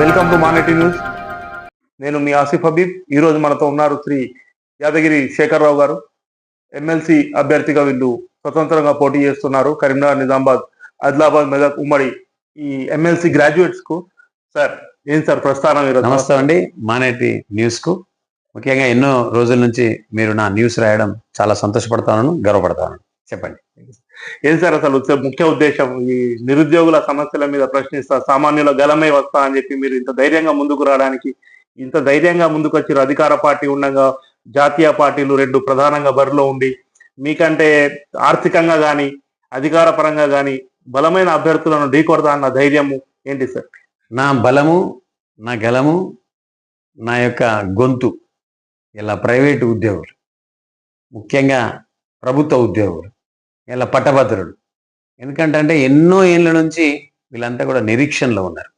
Welcome to మానేటి news. నేను మీ ఆసిఫ్ హబీబ్. ఈ రోజు మనతో ఉన్నారు శ్రీ యాదగిరి శేఖర్రావు గారు. ఎమ్మెల్సీ అభ్యర్థిగా వీళ్ళు స్వతంత్రంగా పోటీ చేస్తున్నారు. కరీంనగర్ నిజామాబాద్ ఆదిలాబాద్ మెదక్ ఉమ్మడి ఈ ఎమ్మెల్సీ గ్రాడ్యుయేట్స్కు. సార్ ఏం సార్ ప్రస్థానం నమస్తే అండి. మానేటి న్యూస్కు. ముఖ్యంగా ఎన్నో రోజుల నుంచి మీరు నా న్యూస్ రాయడం చాలా సంతోషపడతాను గర్వపడతాను. చెప్పండి. ఏం సార్ అసలు ముఖ్య ఉద్దేశం? ఈ నిరుద్యోగుల సమస్యల మీద ప్రశ్నిస్తా సామాన్యుల గలమే వస్తా అని చెప్పి మీరు ఇంత ధైర్యంగా ముందుకు రావడానికి ఇంత ధైర్యంగా ముందుకు వచ్చారు అధికార పార్టీ ఉండగా జాతీయ పార్టీలు రెండు ప్రధానంగా బరిలో ఉండి మీకంటే ఆర్థికంగా కానీ అధికార పరంగా కానీ బలమైన అభ్యర్థులను ఢీకొడతా అన్న ధైర్యము ఏంటి సార్? నా బలము నా గలము నా యొక్క గొంతు ఇలా ప్రైవేటు ఉద్యోగులు ముఖ్యంగా ప్రభుత్వ ఉద్యోగులు. ఇలా పట్టభద్రుడు ఎందుకంటే అంటే ఎన్నో ఏళ్ళ నుంచి వీళ్ళంతా కూడా నిరీక్షణలో ఉన్నారు.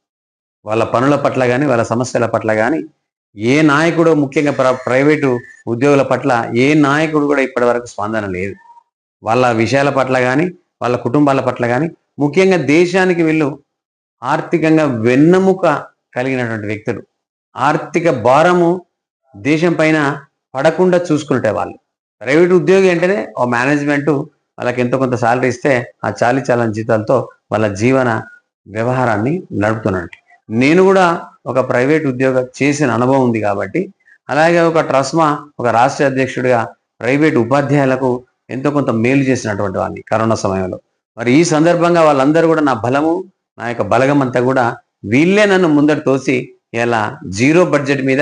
వాళ్ళ పనుల పట్ల కానీ వాళ్ళ సమస్యల పట్ల కానీ ఏ నాయకుడు ముఖ్యంగా ప్ర ప్రైవేటు ఉద్యోగుల పట్ల ఏ నాయకుడు కూడా ఇప్పటి వరకు స్పందన లేదు. వాళ్ళ విషయాల పట్ల కానీ వాళ్ళ కుటుంబాల పట్ల కానీ ముఖ్యంగా దేశానికి వీళ్ళు ఆర్థికంగా వెన్నెముక కలిగినటువంటి వ్యక్తులు. ఆర్థిక భారము దేశం పైన పడకుండా చూసుకుంటే వాళ్ళు. ప్రైవేట్ ఉద్యోగి అంటేనే ఓ మేనేజ్మెంట్ వాళ్ళకి ఎంతో కొంత శాలరీ ఇస్తే ఆ చాలి చాలని జీతాలతో వాళ్ళ జీవన వ్యవహారాన్ని నడుపుతున్నాడు నేను కూడా ఒక ప్రైవేట్ ఉద్యోగం చేసిన అనుభవం ఉంది కాబట్టి అలాగే ఒక ట్రస్మా ఒక రాష్ట్ర అధ్యక్షుడిగా ప్రైవేట్ ఉపాధ్యాయులకు ఎంతో కొంత మేలు చేసినటువంటి వాడిని కరోనా సమయంలో. మరి ఈ సందర్భంగా వాళ్ళందరూ కూడా నా బలము నా యొక్క బలగం అంతా కూడా వీళ్ళే నన్ను ముందట తోసి ఇలా జీరో బడ్జెట్ మీద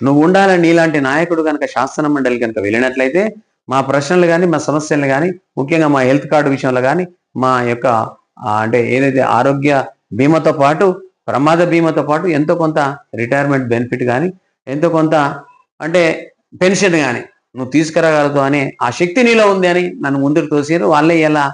నువ్వు ఉండాలని నీలాంటి నాయకుడు కనుక శాసన మండలి కనుక వెళ్ళినట్లయితే మా ప్రశ్నలు కానీ మా సమస్యలు కానీ ముఖ్యంగా మా హెల్త్ కార్డు విషయంలో కానీ మా యొక్క అంటే ఏదైతే ఆరోగ్య బీమాతో పాటు ప్రమాద బీమాతో పాటు ఎంతో కొంత రిటైర్మెంట్ బెనిఫిట్ కానీ ఎంతో కొంత అంటే పెన్షన్ కానీ నువ్వు తీసుకురాగలదు అనే ఆ శక్తి నీలో ఉంది అని నన్ను ముందుకు తోసారు. వాళ్ళే ఇలా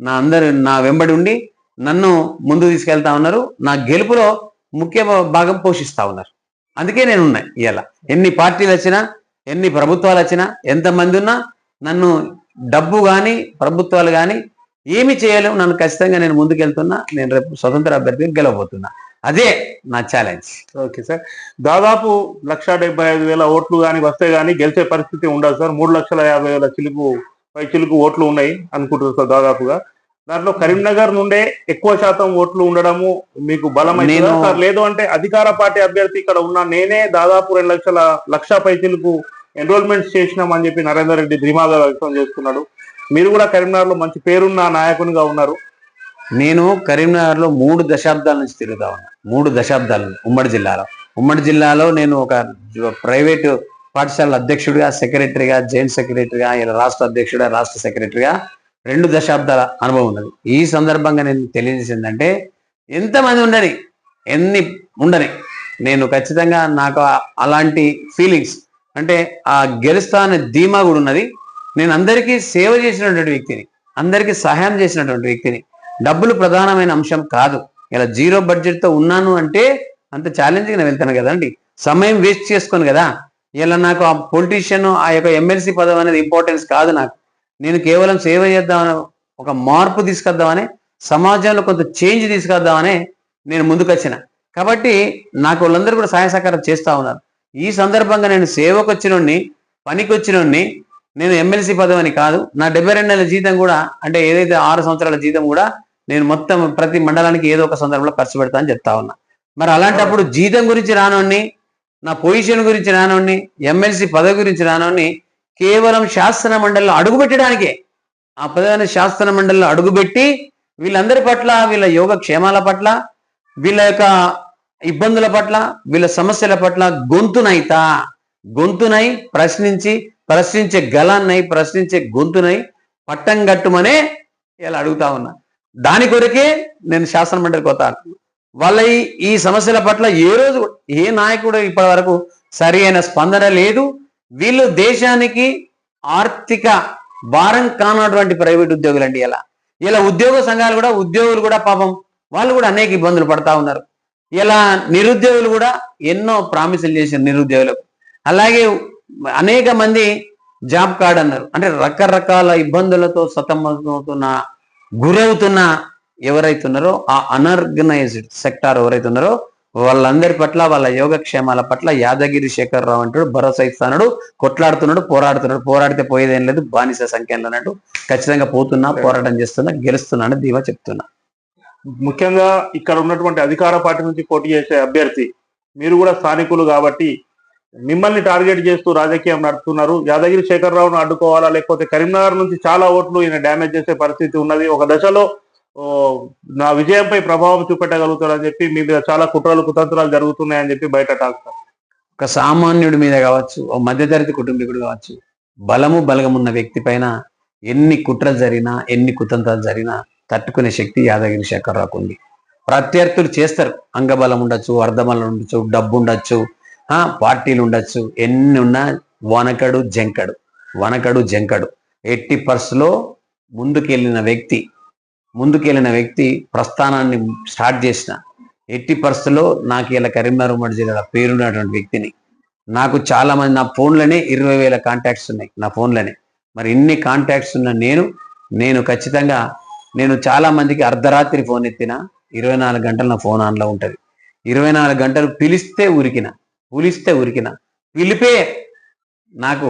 నా అందరు నా వెంబడి ఉండి నన్ను ముందు తీసుకెళ్తా ఉన్నారు. నా గెలుపులో ముఖ్య భాగం పోషిస్తా ఉన్నారు. అందుకే నేను ఉన్నాయి ఇలా ఎన్ని పార్టీలు వచ్చినా ఎన్ని ప్రభుత్వాలు వచ్చినా ఎంతమంది ఉన్నా నన్ను డబ్బు కానీ ప్రభుత్వాలు కానీ ఏమి చేయలేవు. నన్ను ఖచ్చితంగా నేను ముందుకెళ్తున్నా. నేను రేపు స్వతంత్ర అభ్యర్థిగా గెలవబోతున్నా. అదే నా ఛాలెంజ్ ఓకే సార్. దాదాపు లక్ష డెబ్బై ఐదు వేల ఓట్లు కానీ వస్తే కానీ గెలిచే పరిస్థితి ఉండదు సార్. మూడు లక్షల యాభై వేల చిలుకు పై చిలుకు ఓట్లు ఉన్నాయి అనుకుంటున్నారు సార్ దాదాపుగా. దాంట్లో కరీంనగర్ నుండే ఎక్కువ శాతం ఓట్లు ఉండడము మీకు సార్? లేదు అంటే అధికార పార్టీ అభ్యర్థి ఇక్కడ ఉన్న. నేనే దాదాపు రెండు లక్షల లక్ష పై చిలుకు ఎన్రోల్మెంట్స్ చేసినామని చెప్పి నరేందర్ రెడ్డి ధీమాగా వ్యక్తం చేస్తున్నాడు. మీరు కూడా కరీంనగర్లో మంచి పేరున్న నాయకునిగా ఉన్నారు. నేను కరీంనగర్లో మూడు దశాబ్దాల నుంచి తిరుగుతా ఉన్నా. మూడు దశాబ్దాలు ఉమ్మడి జిల్లాలో. ఉమ్మడి జిల్లాలో నేను ఒక ప్రైవేటు పాఠశాల అధ్యక్షుడిగా సెక్రటరీగా జాయింట్ సెక్రటరీగా ఇలా రాష్ట్ర అధ్యక్షుడిగా రాష్ట్ర సెక్రటరీగా రెండు దశాబ్దాల అనుభవం ఉన్నది. ఈ సందర్భంగా నేను తెలియజేసిందంటే ఎంతమంది ఉండని ఎన్ని ఉండని నేను ఖచ్చితంగా నాకు అలాంటి ఫీలింగ్స్ అంటే ఆ గెలుస్తా అనే ధీమా కూడా ఉన్నది. నేను అందరికీ సేవ చేసినటువంటి వ్యక్తిని అందరికీ సహాయం చేసినటువంటి వ్యక్తిని డబ్బులు ప్రధానమైన అంశం కాదు. ఇలా జీరో బడ్జెట్తో ఉన్నాను అంటే అంత ఛాలెంజింగ్ నేను వెళ్తాను కదండి. సమయం వేస్ట్ చేసుకోను కదా. ఇలా నాకు ఆ పొలిటీషియన్ ఆ యొక్క ఎమ్మెల్సీ పదవి అనేది ఇంపార్టెన్స్ కాదు నాకు. నేను కేవలం సేవ చేద్దామని ఒక మార్పు తీసుకొద్దామని సమాజంలో కొంత చేంజ్ తీసుకొద్దామని నేను ముందుకొచ్చిన. కాబట్టి నాకు వాళ్ళందరూ కూడా సహాయ సహకారం చేస్తూ ఉన్నారు. ఈ సందర్భంగా నేను సేవకు వచ్చినోడిని పనికి వచ్చినోడిని నేను ఎమ్మెల్సీ పదవి అని కాదు. నా డెబ్బై రెండు నెలల జీతం కూడా అంటే ఏదైతే ఆరు సంవత్సరాల జీతం కూడా నేను మొత్తం ప్రతి మండలానికి ఏదో ఒక సందర్భంలో ఖర్చు పెడతా అని చెప్తా ఉన్నా. మరి అలాంటప్పుడు జీతం గురించి రానోడిని నా పొజిషన్ గురించి రానోడిని ఎమ్మెల్సీ పదవి గురించి రానోడిని కేవలం శాసన మండలిలో అడుగు పెట్టడానికే ఆ పదవి శాసన మండలిలో అడుగుపెట్టి వీళ్ళందరి పట్ల వీళ్ళ యోగ క్షేమాల పట్ల వీళ్ళ యొక్క ఇబ్బందుల పట్ల వీళ్ళ సమస్యల పట్ల గొంతునైతా గొంతునై ప్రశ్నించి ప్రశ్నించే గలాన్నై ప్రశ్నించే గొంతునై పట్టం కట్టుమనే ఇలా అడుగుతా ఉన్నా. దాని కొరకే నేను శాసన మండలికి పోతాను వాళ్ళ ఈ- సమస్యల పట్ల ఏ రోజు కూడా- ఏ నాయకుడు ఇప్పటి వరకు సరి అయిన స్పందన లేదు. వీళ్ళు దేశానికి ఆర్థిక భారం కానటువంటి ప్రైవేట్ ఉద్యోగులు అండి ఇలా. ఇలా ఉద్యోగ సంఘాలు కూడా ఉద్యోగులు కూడా పాపం వాళ్ళు కూడా అనేక ఇబ్బందులు పడతా ఉన్నారు. ఇలా నిరుద్యోగులు కూడా ఎన్నో ప్రామిసులు చేసిన నిరుద్యోగులకు. అలాగే అనేక మంది జాబ్ కార్డ్ అన్నారు. అంటే రకరకాల ఇబ్బందులతో సతమతమవుతున్న గురవుతున్న ఎవరైతే ఉన్నారో ఆ అన్ఆర్గనైజ్డ్ సెక్టార్ ఎవరైతే ఉన్నారో వాళ్ళందరి పట్ల వాళ్ళ యోగక్షేమాల పట్ల యాదగిరి శేఖర్ రావు అంటాడు భరోసా ఇస్తాడు కొట్లాడుతున్నాడు పోరాడుతున్నాడు. పోరాడితే పోయేదేం లేదు బానిస సంఖ్యలో అన్నట్టు ఖచ్చితంగా పోతున్నా పోరాటం చేస్తున్నా గెలుస్తున్నాను ధీమా చెప్తున్నా. ముఖ్యంగా ఇక్కడ ఉన్నటువంటి అధికార పార్టీ నుంచి పోటీ చేసే అభ్యర్థి మీరు కూడా స్థానికులు కాబట్టి మిమ్మల్ని టార్గెట్ చేస్తూ రాజకీయం నడుపుతున్నారు. యాదగిరి శేఖరరావును అడ్డుకోవాలా లేకపోతే కరీంనగర్ నుంచి చాలా ఓట్లు ఈయన డ్యామేజ్ చేసే పరిస్థితి ఉన్నది. ఒక దశలో నా విజయంపై ప్రభావం చూపెట్టగలుగుతారని చెప్పి మీ మీద చాలా కుట్రలు కుతంత్రాలు జరుగుతున్నాయని చెప్పి బయట టాక్ ఒక సామాన్యుడి మీద కావచ్చు ఒక మధ్యతరగతి కుటుంబీకుడు కావచ్చు బలము బలగమున్న వ్యక్తి పైన ఎన్ని కుట్రలు జరిగినా ఎన్ని కుతంత్రాలు జరిగినా తట్టుకునే శక్తి యాదగిరి శేఖర్రావుకు ఉంది. ప్రత్యర్థులు చేస్తారు. అంగబలం ఉండొచ్చు అర్ధబలం ఉండొచ్చు డబ్బు ఉండొచ్చు పార్టీలు ఉండొచ్చు. ఎన్ని ఉన్నా వనకడు జంకడు వనకడు జంకడు. ఎట్టి పర్సులో ముందుకెళ్ళిన వ్యక్తి ముందుకెళ్ళిన వ్యక్తి ప్రస్థానాన్ని స్టార్ట్ చేసిన ఎట్టి పరిస్థితుల్లో నాకు ఇలా కరీంనగర్ ఉమ్మడి జిల్లాలో పేరున్నటువంటి వ్యక్తిని నాకు చాలా మంది నా ఫోన్లోనే ఇరవై వేల కాంటాక్ట్స్ ఉన్నాయి నా ఫోన్లోనే. మరి ఇన్ని కాంటాక్ట్స్ ఉన్న నేను నేను ఖచ్చితంగా నేను చాలా మందికి అర్ధరాత్రి ఫోన్ ఎత్తిన ఇరవై నాలుగు గంటలు నా ఫోన్ ఆన్లో ఉంటుంది. ఇరవై నాలుగు గంటలు పిలిస్తే ఉరికిన పిలిస్తే ఉరికిన పిలిపే నాకు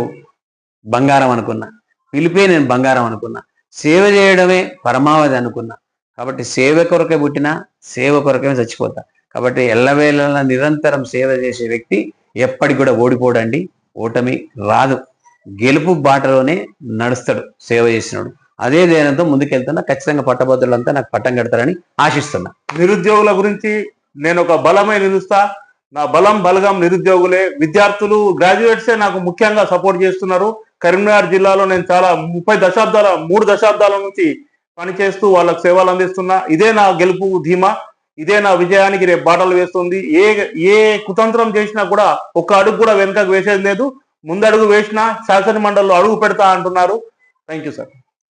బంగారం అనుకున్నా పిలిపే నేను బంగారం అనుకున్నా సేవ చేయడమే పరమావధి అనుకున్నా. కాబట్టి సేవ కొరకే పుట్టిన సేవ కొరకే చచ్చిపోతా. కాబట్టి ఎల్లవేళలా నిరంతరం సేవ చేసే వ్యక్తి ఎప్పటికి కూడా ఓడిపోడండి ఓటమి రాదు. గెలుపు బాటలోనే నడుస్తాడు సేవ చేసినాడు. అదే ధైర్యంతో ముందుకెళ్తున్నా. ఖచ్చితంగా పట్టభద్రులంతా నాకు పట్టం కడతారని ఆశిస్తున్నా. నిరుద్యోగుల గురించి నేను ఒక బలమై నిలుస్తా. నా బలం బలగం నిరుద్యోగులే. విద్యార్థులు గ్రాడ్యుయేట్సే నాకు ముఖ్యంగా సపోర్ట్ చేస్తున్నారు. కరీంనగర్ జిల్లాలో నేను చాలా ముప్పై దశాబ్దాల మూడు దశాబ్దాల నుంచి పనిచేస్తూ వాళ్ళకు సేవలు అందిస్తున్నా. ఇదే నా గెలుపు ధీమా. ఇదే నా విజయానికి రేపు బాటలు వేస్తుంది. ఏ ఏ కుతంత్రం చేసినా కూడా ఒక్క అడుగు కూడా వెనుకకు వేసేది లేదు. ముందడుగు వేసినా శాసన మండలిలో అడుగు పెడతా అంటున్నారు. Thank you sir.